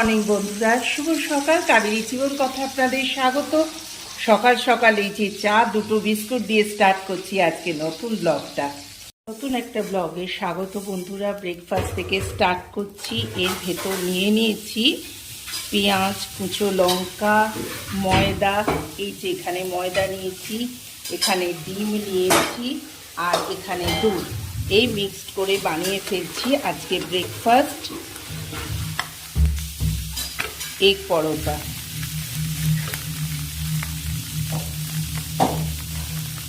Morning বন্ধুরা, শুভ সকাল। কাবেরী জীবন কথা আপনাদের স্বাগত। সকাল সকাল এই যে চা, দুটো বিস্কুট দিয়ে স্টার্ট করছি আজকে নতুন ব্লগটা নতুন একটা ব্লগে স্বাগত বন্ধুরা। ব্রেকফাস্ট থেকে স্টার্ট করছি। এর ভেতর নিয়ে নিয়েছি পেঁয়াজ, কুচো লঙ্কা, ময়দা। এই যে এখানে ময়দা নিয়েছি, এখানে ডিম নিয়েছি আর এখানে দুধ। এই মিক্সড করে বানিয়ে ফেলছি আজকে ব্রেকফাস্ট এগ পরোটা।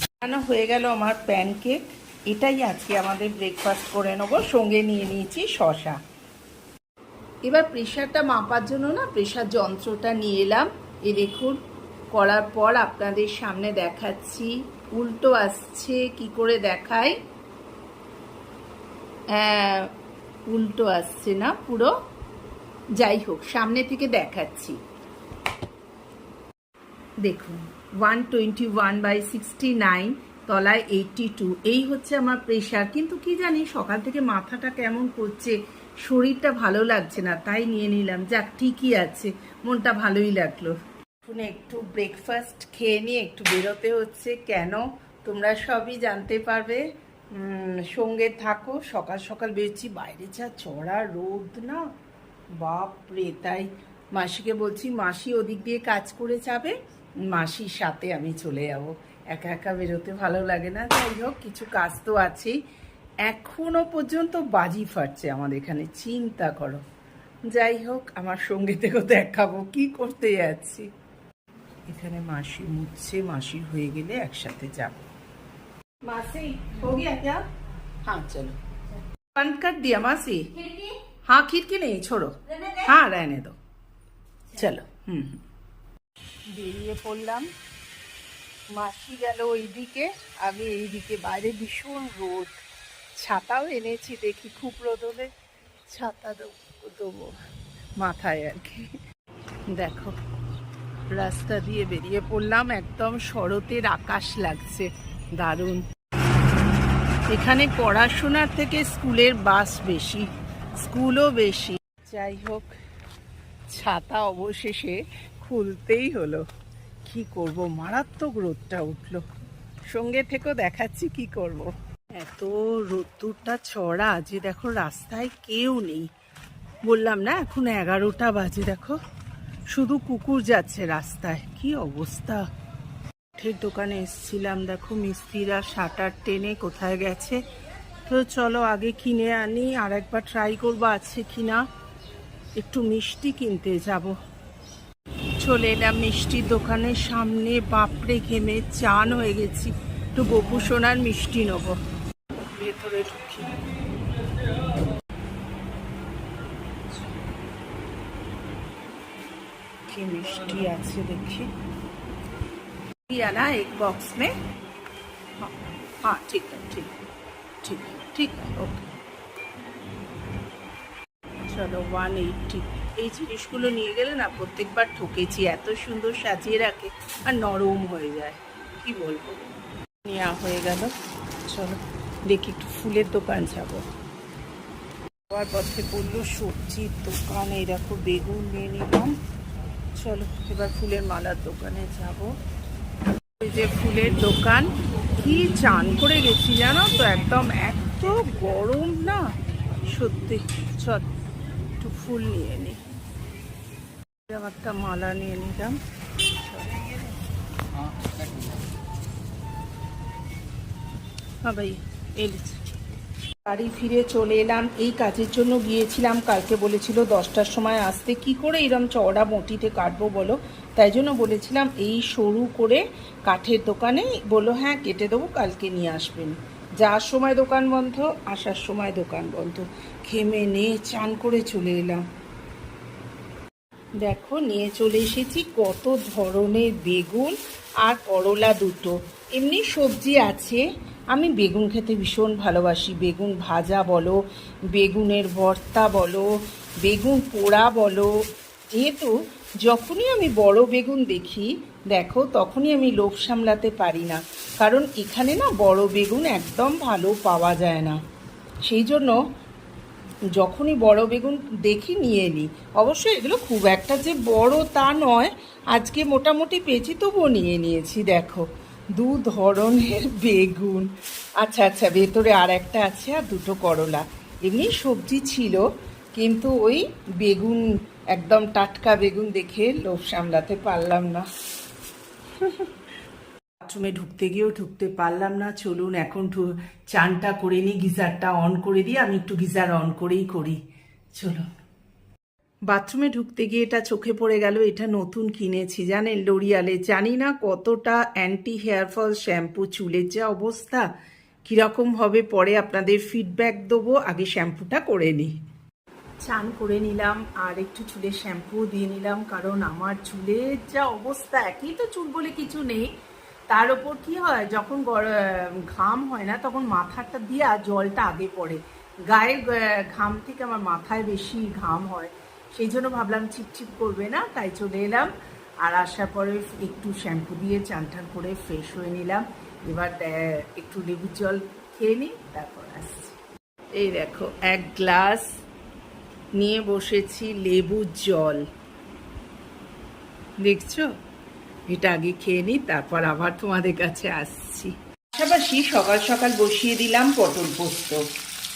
বানানো হয়ে গেল আমার প্যানকেক এটাই আজকে আমাদের ব্রেকফাস্ট করে নেব। সঙ্গে নিয়ে নিয়েছি শশা এবার প্রেশারটা মাপার জন্য না প্রেশার যন্ত্রটা নিয়ে এলাম। এ দেখুন করার পর আপনাদের সামনে দেখাচ্ছি। উল্টো আসছে কি করে দেখায় হ্যাঁ, উল্টো আসছে না পুরো। যাই হোক, সামনে থেকে দেখাচ্ছি। দেখুন one twenty one by sixty nine তলায় এইটটি টু এই হচ্ছে আমার প্রেশার কিন্তু কি জানি, সকাল থেকে মাথাটা কেমন করছে, শরীরটা ভালো লাগছে না, তাই নিয়ে নিলাম। যাক, ঠিকই আছে, মনটা ভালোই লাগল। এখন একটু ব্রেকফাস্ট খেয়ে নিয়ে একটু বেরোতে হচ্ছে। কেন? তোমরা সবই জানতে পারবে। সঙ্গে থাকো, সকাল সকাল বেরোচ্ছি। বাইরে যা চড়া রোদ না। বাপরে তাই মাসিকে বলছি মাসি ওদিক দিয়ে কাজ করে যাবে মাসির সাথে আমি চলে যাব একা একা বেরোতে ভালো লাগে না যাই হোক কিছু কাজ তো আছেই এখনো পর্যন্ত বাজি ফাটছে আমাদের এখানে চিন্তা করো যাই হোক আমার সঙ্গে থেকেও দেখাবো কি করতে যাচ্ছি এখানে মাসি মুছছে মাসির হয়ে গেলে একসাথে যাব मासी हो गया क्या हाँ चलो बंद कर दिया मासी हाँ खिड़की नहीं छोड़ो हाँ रहने दो চলো হুম হুম। বেরিয়ে পড়লাম মাসি গেল ওইদিকে আমি এইদিকে বাইরে ভীষণ রোদ ছাতাও এনেছি দেখি খুব রোদ হলে ছাতা দেবো দেবো মাথায় আর কি দেখো রাস্তা দিয়ে বেরিয়ে পড়লাম একদম শরতের আকাশ লাগছে দারুণ এখানে পড়াশোনার থেকে স্কুলের বাস বেশি স্কুলও বেশি। যাই হোক, ছাতা অবশেষে খুলতেই হলো। কি করব? মারাত্মক রোদটা উঠল। সঙ্গে থেকেও দেখাচ্ছি কি করব। এত রোদ্দুরটা ছড়া যে দেখো, রাস্তায় কেউ নেই। বললাম না, এখন এগারোটা বাজে দেখো। শুধু কুকুর যাচ্ছে রাস্তায়। কি অবস্থা? কাঠের দোকানে এসছিলাম দেখো, মিস্ত্রিরা শাটার টেনে কোথায় গেছে? তো চলো আগে কিনে আনি আর একবার ট্রাই করবো আছে কিনা একটু মিষ্টি কিনতে যাব চলে এলাম মিষ্টির দোকানের সামনে বাপরে ঘেমে চান হয়ে গেছি একটু গোপু সোনার মিষ্টি নেব ভেতরে ঢুকি কি মিষ্টি আছে দেখি दिया ना एक बॉक्स में हाँ हाँ ठीक है ठीक है এইটটি ঠিক, ওকে। চলো ওয়ান এইটটি এই জিনিসগুলো নিয়ে গেলে না প্রত্যেকবার ঠকেছি, এত সুন্দর সাজিয়ে রাখে আর নরম হয়ে যায়। কি বলব? নেওয়া হয়ে গেল। চলো, দেখি একটু ফুলের দোকান যাব। যাওয়ার পথে পড়ল সবজির দোকান এইরকম বেগুন নিয়ে নিলাম। চলো, এবার ফুলের মালার দোকানে যাব। ওই যে ফুলের দোকান কি চান করে গেছি জানো তো? একদম এত গরম না? সত্যি, চল, একটু ফুল নিয়ে নি। একটা মালা নিয়ে নিলাম। হ্যাঁ ভাই এলিছি বাড়ি ফিরে চলে এলাম। এই কাজের জন্য গিয়েছিলাম। কালকে বলেছিল দশটার সময় আসতে। কি করে এরম চওড়া মটিতে কাটবো বলো? তাই জন্য বলেছিলাম, এই সরু করে কাঠের দোকানে বলল হ্যাঁ কেটে দেবো, কালকে নিয়ে আসবেন। যাওয়ার সময় দোকান বন্ধ, আসার সময় দোকান বন্ধ। খেমে নিয়ে চান করে চলে এলাম। দেখো, নিয়ে চলে এসেছি। কত ধরনের বেগুন আর করলা দুটো। এমনি সবজি আছে। আমি বেগুন খেতে ভীষণ ভালোবাসি। বেগুন ভাজা বলো, বেগুনের ভর্তা বলো, বেগুন পোড়া বলো। যেহেতু যখনই আমি বড় বেগুন দেখি, দেখো তখনই আমি লোভ সামলাতে পারি না। কারণ এখানে না বড় বেগুন একদম ভালো পাওয়া যায় না। সেই জন্য যখনই বড় বেগুন দেখি নিয়ে নিই। অবশ্যই এগুলো খুব একটা যে বড় তা নয়, আজকে মোটামুটি পেয়েছি তবুও নিয়ে নিয়েছি, দেখো। দু ধরনের বেগুন। আচ্ছা আচ্ছা ভেতরে আর একটা আছে আর দুটো করলা। এমনি সবজি ছিল, কিন্তু ওই বেগুন, একদম টাটকা বেগুন দেখে লোভ সামলাতে পারলাম না। বাথরুমে ঢুকতে গিয়েও ঢুকতে পারলাম না। চলুন, এখন চানটা করে নিই, গিজারটা অন করে দিই, আমি একটু গিজার অন করেই করি। চলুন। বাথরুমে ঢুকতে গিয়ে এটা চোখে পড়ে গেল এটা নতুন কিনেছি জানেন লোরিয়ালে। জানি না কতটা অ্যান্টি হেয়ার ফল শ্যাম্পু চুলের যা অবস্থা কীরকম হবে পরে আপনাদের ফিডব্যাক দেবো আগে শ্যাম্পুটা করে নিই। চান করে নিলাম আর একটু চুলের শ্যাম্পু দিয়ে নিলাম কারণ আমার চুলের যা অবস্থা একই তো চুল বলে কিছু নেই। তার ওপর কি হয় যখন ঘাম হয় না তখন মাথাটা দিয়া জলটা আগে পড়ে। আহ, ঘাম থেকে আমার মাথায় বেশি ঘাম হয়। সেই জন্য ভাবলাম চিপচিপ করবে না, তাই চলে এলাম। আর আসার পরে একটু শ্যাম্পু দিয়ে চান টান করে ফ্রেশ হয়ে নিলাম। এবার একটু লেবুর জল খেয়ে নিই, তারপর আসছি। এই দেখো, এক গ্লাস নিয়ে বসেছি লেবুর জল। দেখছ? এটা আগে খেয়ে নিই, তারপর আবার তোমাদের কাছে আসছি। পাশাপাশি সকাল সকাল বসিয়ে দিলাম পটল পোস্ত।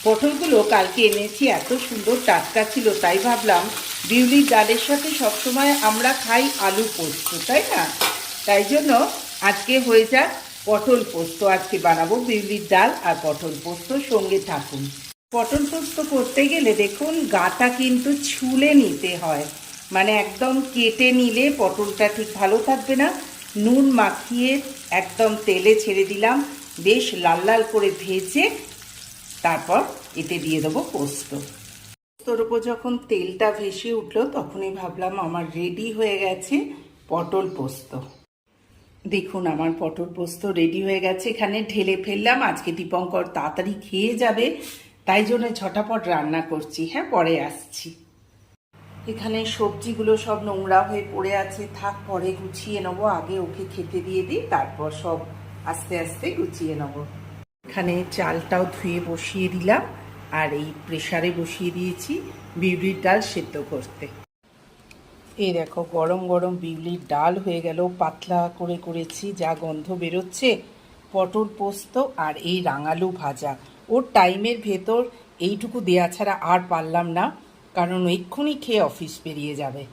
পটলগুলো কালকে এনেছি, এত সুন্দর টাটকা ছিল, তাই ভাবলাম বিউলির ডালের সাথে সবসময় আমরা খাই আলু পোস্ত, তাই না? তাই জন্য আজকে হয়ে যাক পটল পোস্ত। আজকে বানাবো বিউলির ডাল আর পটল পোস্ত সঙ্গে থাকুন। পটল পোস্ত করতে গেলে দেখুন, গাটা কিন্তু ছুলে নিতে হয়। মানে একদম কেটে নিলে পটলটা ঠিক ভালো থাকবে না। নুন মাখিয়ে একদম তেলে ছেড়ে দিলাম। বেশ লাল লাল করে ভেজে তারপর এতে দিয়ে দেবো পোস্ত। পোস্তর ওপর যখন তেলটা ভেসে উঠল, তখনই ভাবলাম আমার রেডি হয়ে গেছে পটল পোস্ত। দেখুন, আমার পটল পোস্ত রেডি হয়ে গেছে। এখানে ঢেলে ফেললাম। আজকে দীপঙ্কর তাড়াতাড়ি খেয়ে যাবে। তাই জন্য ঝটাপট রান্না করছি। হ্যাঁ পরে আসছি। এখানে সবজিগুলো সব নোংরা হয়ে পড়ে আছে। থাক, পরে গুছিয়ে নেব। আগে ওকে খেতে দিয়ে দিই, তারপর সব আস্তে আস্তে গুছিয়ে নেব। এখানে চালটাও ধুয়ে বসিয়ে দিলাম, আর এই প্রেসারে বসিয়ে দিয়েছি বিউলির ডাল সেদ্ধ করতে। এই দেখো, গরম গরম বিউলির ডাল হয়ে গেল, পাতলা করে করেছি, যা গন্ধ বেরোচ্ছে, পটল পোস্ত আর এই রাঙালু ভাজা। ওর টাইমের ভেতর এইটুকু দেয়া ছাড়া আর পারলাম না, কারণ এক্ষুনি খেয়ে অফিস বেরিয়ে যাবে।